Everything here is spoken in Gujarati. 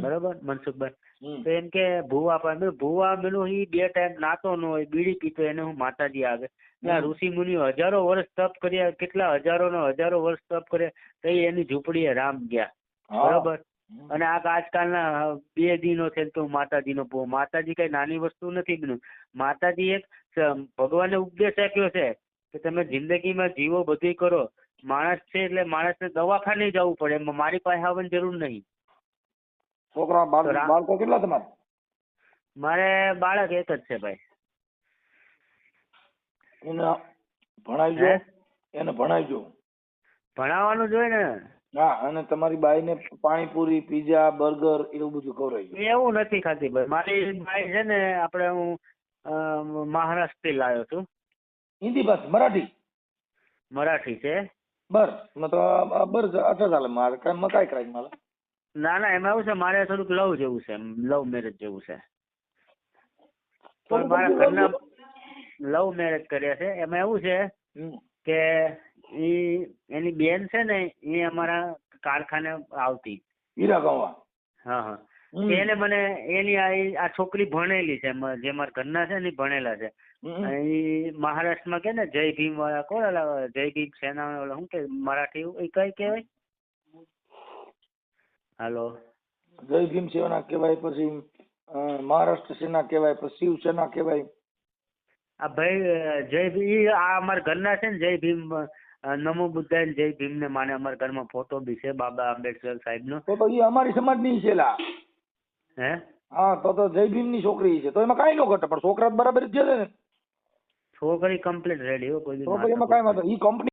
બરોબર મનસુખભાઈ? તો એમ કે ભૂવા પાસે ભૂવા પેલું એ બે ટાઈમ નાતો ન હોય બીડી પીતો એને હું માતાજી આવે. આ ઋષિ મુનિઓ હજારો વર્ષ તપ કર્યા કેટલા હજારો નો હજારો વર્ષ તપ કર્યા તો એની ઝૂંપડીએ રામ ગયા. બરોબર? અને આ આજકાલના બે દિનો છે તો માતાજીનો ભૂ માતાજી કઈ નાની વસ્તુ નથી બન્યું. માતાજી એક ભગવાને ઉપદેશ આપ્યો છે કે તમે જિંદગીમાં જીવો બધું કરો. માણસ છે એટલે માણસને દવાખાને જવું પડે. મારી પાસે આવવાની જરૂર નહીં. છોકરા બાળકો કેટલા તમારે? મારે બાળક એક જ છે ભાઈ. એને ભણાવજો? એને ભણાવજો. ભણાવવાનું જોઈએ ને. હા અને તમારી બાઈ ને પાણીપુરી પીઝા બર્ગર એવું બધું ખવડાવી એવું નથી ખાતી ભાઈ. મારી બાઈ છે ને આપણે હું મહારાષ્ટ્રથી લાવ્યો છું. હિન્દી બસ મરાઠી? મરાઠી છે. બસ મતલબ બર અચ્છા ચાલે મારે કઈ મકાઈ કરાય મારે. ના ના એમાં એવું છે મારે થોડુંક લવ જેવું છે લવ મેરેજ જેવું છે. પણ મારા ઘરના લવ મેરેજ કર્યા છે. એમાં એવું છે કે ઈ એની બેન છે ને એ અમારા કારખાને આવતી. હીરા ગવા. હા હા. એને મને એની આ છોકરી ભણેલી છે જે મારા ઘરના છે ને ભણેલા છે. ઈ મહારાષ્ટ્રમાં કે ને જય ભીમ વાળા કોણ જય ભીમ સેના શું કે મરાઠી એ કઈ કહેવાય? હાલો. જય ભીમ સેના કહેવાય પછી મહારાષ્ટ્ર સેના કહેવાય પછી શિવસેના કહેવાય. આ ભાઈ જય ભીમ આ અમારા ઘરના છે ને જય ભીમ નમો બુદ્ધાય જય ભીમ ને માને અમારા ઘરમાં ફોટો બી છે બાબા આંબેડકર સાહેબ નો તો તો એ અમારી સમાજની છે લા. હે? હા તો તો જય ભીમની છોકરી છે તો એમાં કાંઈ ન ઘટે પણ છોકરા બરાબર જ છે ને. છોકરી કમ્પ્લીટ રેડી હો કોઈ તો એમાં માથાકૂટ વાંધો ઈ કંપની